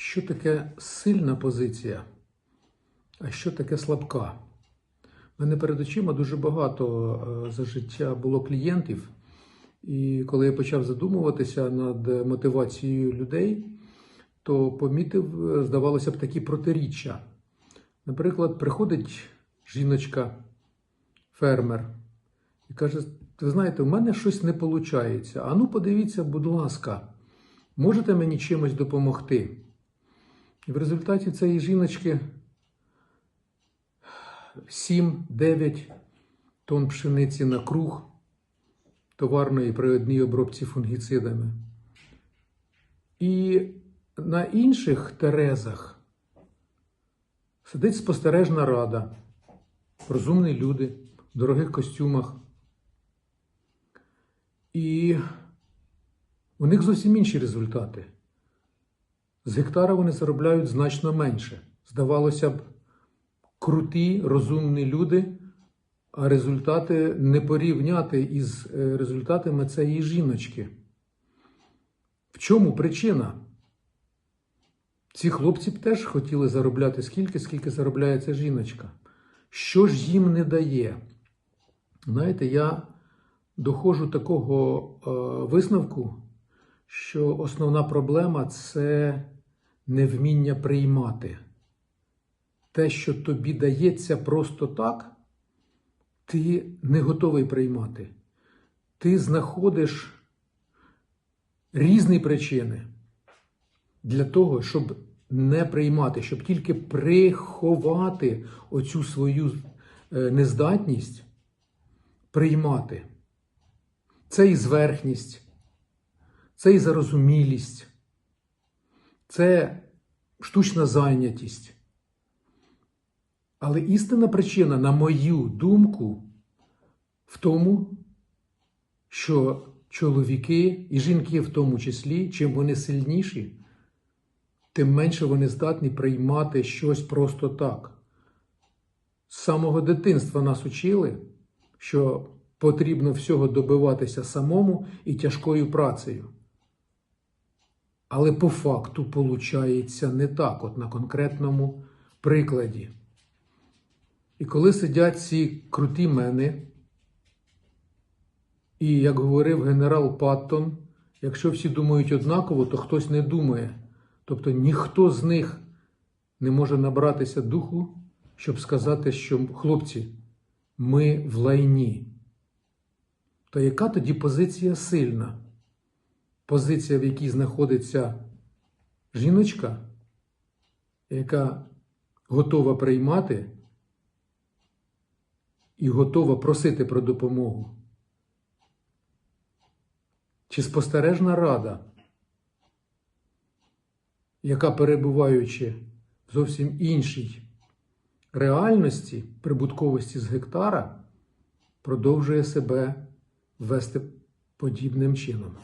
Що таке сильна позиція, а що таке слабка? У мене перед очима дуже багато е, за життя було клієнтів, і коли я почав задумуватися над мотивацією людей, то помітив, е, здавалося б, такі протиріччя. Наприклад, приходить жіночка, фермер, і каже: Ви знаєте, у мене щось не виходить. А ну, подивіться, будь ласка, можете мені чимось допомогти? І в результаті цієї жіночки 7-9 тонн пшениці на круг товарної при одній обробці фунгіцидами. І на інших терезах сидить спостережна рада, розумні люди в дорогих костюмах. І у них зовсім інші результати. З гектара вони заробляють значно менше. Здавалося б, круті, розумні люди, а результати не порівняти із е, результатами цієї жіночки. В чому причина? Ці хлопці б теж хотіли заробляти скільки, скільки заробляє ця жіночка. Що ж їм не дає? Знаєте, я доходжу такого е, висновку, що основна проблема це невміння приймати. Те, що тобі дається просто так, ти не готовий приймати. Ти знаходиш різні причини для того, щоб не приймати, щоб тільки приховати оцю свою е, нездатність приймати. Це і зверхність, це і зарозумілість, це штучна зайнятість. Але істинна причина, на мою думку, в тому, що чоловіки і жінки в тому числі, чим вони сильніші, тим менше вони здатні приймати щось просто так. З самого дитинства нас учили, що потрібно всього добиватися самому і тяжкою працею. Але по факту виходить не так, от на конкретному прикладі. І коли сидять ці круті мени, і як говорив генерал Паттон, якщо всі думають однаково, то хтось не думає. Тобто ніхто з них не може набратися духу, щоб сказати, що хлопці, ми в лайні. То яка тоді позиція сильна? Позиція, в якій знаходиться жіночка, яка готова приймати і готова просити про допомогу? Чи спостережна рада, яка, перебуваючи в зовсім іншій реальності прибутковості з гектара, продовжує себе вести подібним чином?